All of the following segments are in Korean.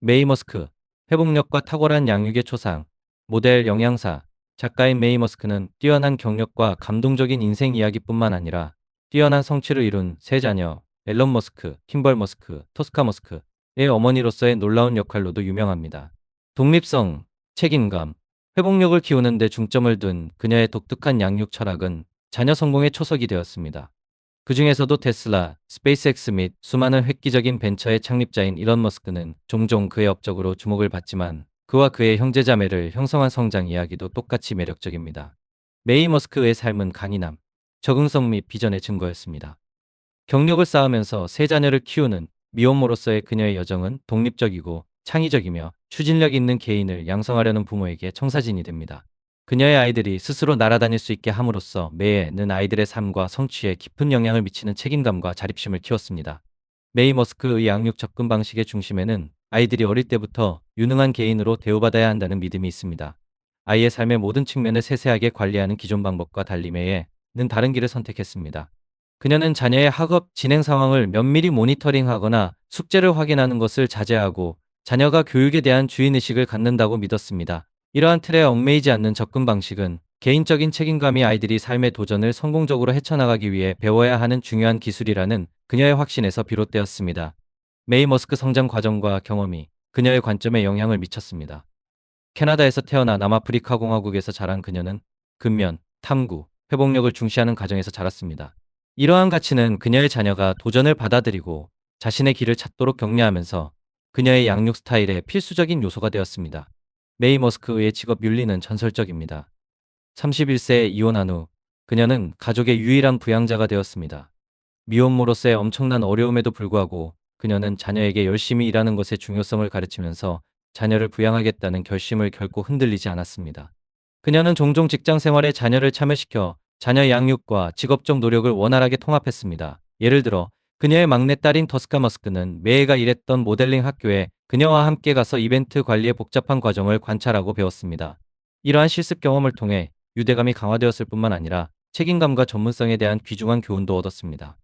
메이 머스크, 회복력과 탁월한 양육의 초상, 모델 영양사, 작가인 메이 머스크는 뛰어난 경력과 감동적인 인생 이야기뿐만 아니라 뛰어난 성취를 이룬 세 자녀, 앨런 머스크, 킴벌 머스크, 토스카 머스크의 어머니로서의 놀라운 역할로도 유명합니다. 독립성, 책임감, 회복력을 키우는 데 중점을 둔 그녀의 독특한 양육 철학은 자녀 성공의 초석이 되었습니다. 그 중에서도 테슬라, 스페이스X 및 수많은 획기적인 벤처의 창립자인 일론 머스크는 종종 그의 업적으로 주목을 받지만 그와 그의 형제자매를 형성한 성장 이야기도 똑같이 매력적입니다. 메이 머스크의 삶은 강인함, 적응성 및 비전의 증거였습니다. 경력을 쌓으면서 세 자녀를 키우는 미혼모로서의 그녀의 여정은 독립적이고 창의적이며 추진력 있는 개인을 양성하려는 부모에게 청사진이 됩니다. 그녀의 아이들이 스스로 날아다닐 수 있게 함으로써 매해는 아이들의 삶과 성취에 깊은 영향을 미치는 책임감과 자립심을 키웠습니다. 메이 머스크의 양육 접근 방식의 중심에는 아이들이 어릴 때부터 유능한 개인으로 대우받아야 한다는 믿음이 있습니다. 아이의 삶의 모든 측면을 세세하게 관리하는 기존 방법과 달리 매해는 다른 길을 선택했습니다. 그녀는 자녀의 학업 진행 상황을 면밀히 모니터링하거나 숙제를 확인하는 것을 자제하고 자녀가 교육에 대한 주인의식을 갖는다고 믿었습니다. 이러한 틀에 얽매이지 않는 접근 방식은 개인적인 책임감이 아이들이 삶의 도전을 성공적으로 헤쳐나가기 위해 배워야 하는 중요한 기술이라는 그녀의 확신에서 비롯되었습니다. 메이 머스크 성장 과정과 경험이 그녀의 관점에 영향을 미쳤습니다. 캐나다에서 태어나 남아프리카 공화국에서 자란 그녀는 근면, 탐구, 회복력을 중시하는 가정에서 자랐습니다. 이러한 가치는 그녀의 자녀가 도전을 받아들이고 자신의 길을 찾도록 격려하면서 그녀의 양육 스타일의 필수적인 요소가 되었습니다. 메이 머스크의 직업 윤리는 전설적입니다. 31세에 이혼한 후 그녀는 가족의 유일한 부양자가 되었습니다. 미혼모로서의 엄청난 어려움에도 불구하고 그녀는 자녀에게 열심히 일하는 것의 중요성을 가르치면서 자녀를 부양하겠다는 결심을 결코 흔들리지 않았습니다. 그녀는 종종 직장 생활에 자녀를 참여시켜 자녀 양육과 직업적 노력을 원활하게 통합했습니다. 예를 들어 그녀의 막내딸인 터스카 머스크는 매해가 일했던 모델링 학교에 그녀와 함께 가서 이벤트 관리의 복잡한 과정을 관찰하고 배웠습니다. 이러한 실습 경험을 통해 유대감이 강화되었을 뿐만 아니라 책임감과 전문성에 대한 귀중한 교훈도 얻었습니다.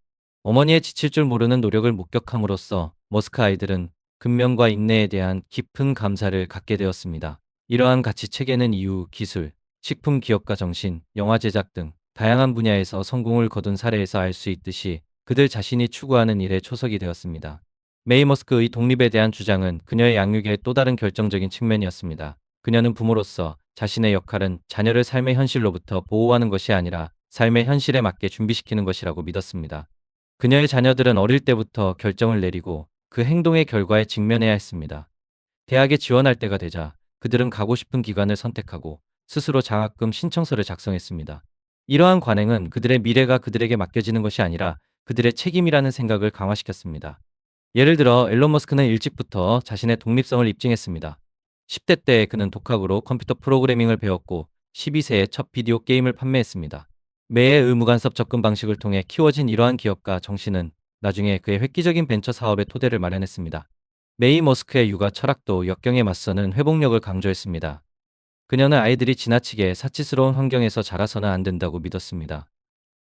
어머니의 지칠 줄 모르는 노력을 목격함으로써 머스크 아이들은 근면과 인내에 대한 깊은 감사를 갖게 되었습니다. 이러한 가치 체계는 이후 기술, 식품 기업가 정신, 영화 제작 등 다양한 분야에서 성공을 거둔 사례에서 알 수 있듯이 그들 자신이 추구하는 일의 초석이 되었습니다. 메이 머스크의 독립에 대한 주장은 그녀의 양육의 또 다른 결정적인 측면이었습니다. 그녀는 부모로서 자신의 역할은 자녀를 삶의 현실로부터 보호하는 것이 아니라 삶의 현실에 맞게 준비시키는 것이라고 믿었습니다. 그녀의 자녀들은 어릴 때부터 결정을 내리고 그 행동의 결과에 직면해야 했습니다. 대학에 지원할 때가 되자 그들은 가고 싶은 기관을 선택하고 스스로 장학금 신청서를 작성했습니다. 이러한 관행은 그들의 미래가 그들에게 맡겨지는 것이 아니라 그들의 책임이라는 생각을 강화시켰습니다. 예를 들어 앨런 머스크는 일찍부터 자신의 독립성을 입증했습니다. 10대 때 그는 독학으로 컴퓨터 프로그래밍을 배웠고 12세에 첫 비디오 게임을 판매했습니다. 매의 의무간섭 접근 방식을 통해 키워진 이러한 기업가 정신은 나중에 그의 획기적인 벤처 사업의 토대를 마련했습니다. 메이 머스크의 육아 철학도 역경에 맞서는 회복력을 강조했습니다. 그녀는 아이들이 지나치게 사치스러운 환경에서 자라서는 안 된다고 믿었습니다.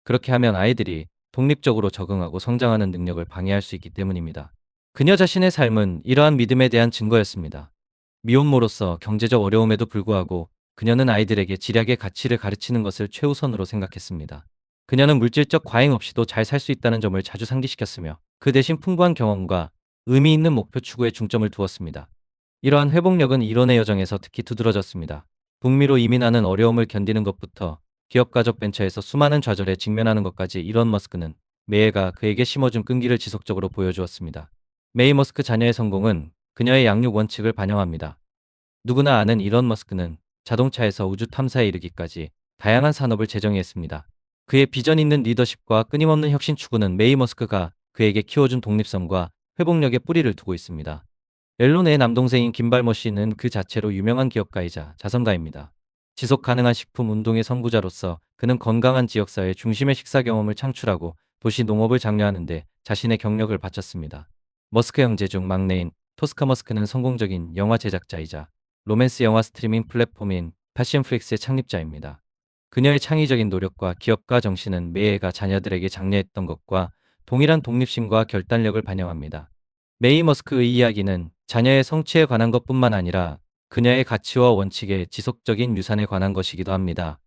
그렇게 하면 아이들이 독립적으로 적응하고 성장하는 능력을 방해할 수 있기 때문입니다. 그녀 자신의 삶은 이러한 믿음에 대한 증거였습니다. 미혼모로서 경제적 어려움에도 불구하고 그녀는 아이들에게 지략의 가치를 가르치는 것을 최우선으로 생각했습니다. 그녀는 물질적 과잉 없이도 잘 살 수 있다는 점을 자주 상기시켰으며 그 대신 풍부한 경험과 의미 있는 목표 추구에 중점을 두었습니다. 이러한 회복력은 이론의 여정에서 특히 두드러졌습니다. 북미로 이민하는 어려움을 견디는 것부터 기업 가족 벤처에서 수많은 좌절에 직면하는 것까지 일론 머스크는 매해가 그에게 심어준 끈기를 지속적으로 보여주었습니다. 메이 머스크 자녀의 성공은 그녀의 양육 원칙을 반영합니다. 누구나 아는 일론 머스크는 자동차에서 우주 탐사에 이르기까지 다양한 산업을 재정의했습니다. 그의 비전 있는 리더십과 끊임없는 혁신 추구는 메이 머스크가 그에게 키워준 독립성과 회복력의 뿌리를 두고 있습니다. 앨론의 남동생인 김발모 씨는 그 자체로 유명한 기업가이자 자선가입니다. 지속 가능한 식품 운동의 선구자로서 그는 건강한 지역사회 중심의 식사 경험을 창출하고 도시 농업을 장려하는데 자신의 경력을 바쳤습니다. 머스크 형제 중 막내인 토스카 머스크는 성공적인 영화 제작자이자 로맨스 영화 스트리밍 플랫폼인 패션플릭스의 창립자입니다. 그녀의 창의적인 노력과 기업가 정신은 매해가 자녀들에게 장려했던 것과 동일한 독립심과 결단력을 반영합니다. 메이 머스크의 이야기는 자녀의 성취에 관한 것뿐만 아니라 그녀의 가치와 원칙에 지속적인 유산에 관한 것이기도 합니다.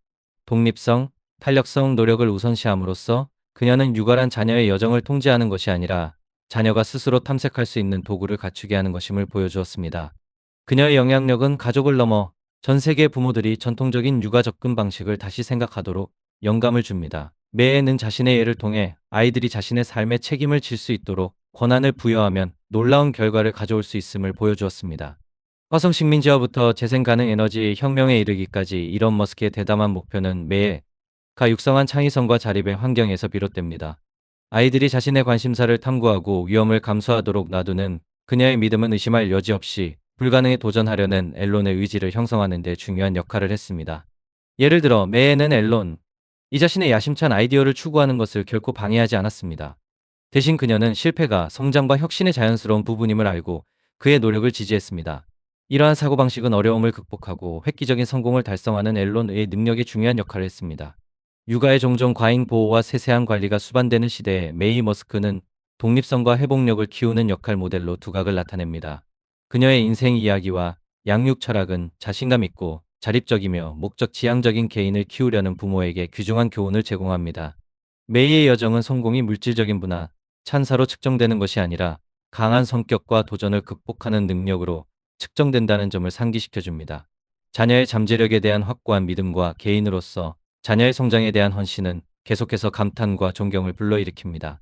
독립성, 탄력성, 노력을 우선시함으로써 그녀는 유발한 자녀의 여정을 통제하는 것이 아니라 자녀가 스스로 탐색할 수 있는 도구를 갖추게 하는 것임을 보여주었습니다. 그녀의 영향력은 가족을 넘어 전 세계 부모들이 전통적인 육아 접근 방식을 다시 생각하도록 영감을 줍니다. 매해는 자신의 예를 통해 아이들이 자신의 삶에 책임을 질 수 있도록 권한을 부여하면 놀라운 결과를 가져올 수 있음을 보여주었습니다. 화성 식민지화부터 재생 가능 에너지 혁명에 이르기까지 이런 머스크의 대담한 목표는 매해가 육성한 창의성과 자립의 환경에서 비롯됩니다. 아이들이 자신의 관심사를 탐구하고 위험을 감수하도록 놔두는 그녀의 믿음은 의심할 여지 없이 불가능에 도전하려는 앨론의 의지를 형성하는 데 중요한 역할을 했습니다. 예를 들어 매해는 앨론, 이 자신의 야심찬 아이디어를 추구하는 것을 결코 방해하지 않았습니다. 대신 그녀는 실패가 성장과 혁신의 자연스러운 부분임을 알고 그의 노력을 지지했습니다. 이러한 사고방식은 어려움을 극복하고 획기적인 성공을 달성하는 앨론의 능력에 중요한 역할을 했습니다. 육아의 종종 과잉 보호와 세세한 관리가 수반되는 시대에 메이 머스크는 독립성과 회복력을 키우는 역할 모델로 두각을 나타냅니다. 그녀의 인생 이야기와 양육 철학은 자신감 있고 자립적이며 목적 지향적인 개인을 키우려는 부모에게 귀중한 교훈을 제공합니다. 메이의 여정은 성공이 물질적인 분화, 찬사로 측정되는 것이 아니라 강한 성격과 도전을 극복하는 능력으로 측정된다는 점을 상기시켜 줍니다. 자녀의 잠재력에 대한 확고한 믿음과 개인으로서 자녀의 성장에 대한 헌신은 계속해서 감탄과 존경을 불러일으킵니다.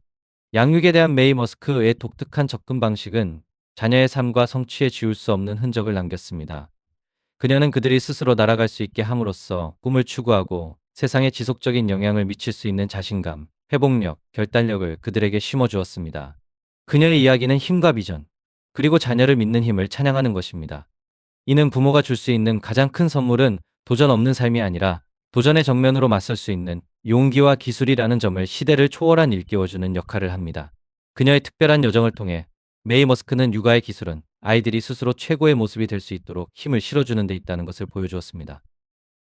양육에 대한 메이 머스크의 독특한 접근 방식은 자녀의 삶과 성취에 지울 수 없는 흔적을 남겼습니다. 그녀는 그들이 스스로 날아갈 수 있게 함으로써 꿈을 추구하고 세상에 지속적인 영향을 미칠 수 있는 자신감, 회복력, 결단력을 그들에게 심어주었습니다. 그녀의 이야기는 힘과 비전, 그리고 자녀를 믿는 힘을 찬양하는 것입니다. 이는 부모가 줄 수 있는 가장 큰 선물은 도전 없는 삶이 아니라 도전의 정면으로 맞설 수 있는 용기와 기술이라는 점을 시대를 초월한 일깨워주는 역할을 합니다. 그녀의 특별한 여정을 통해 메이 머스크는 육아의 기술은 아이들이 스스로 최고의 모습이 될 수 있도록 힘을 실어주는 데 있다는 것을 보여주었습니다.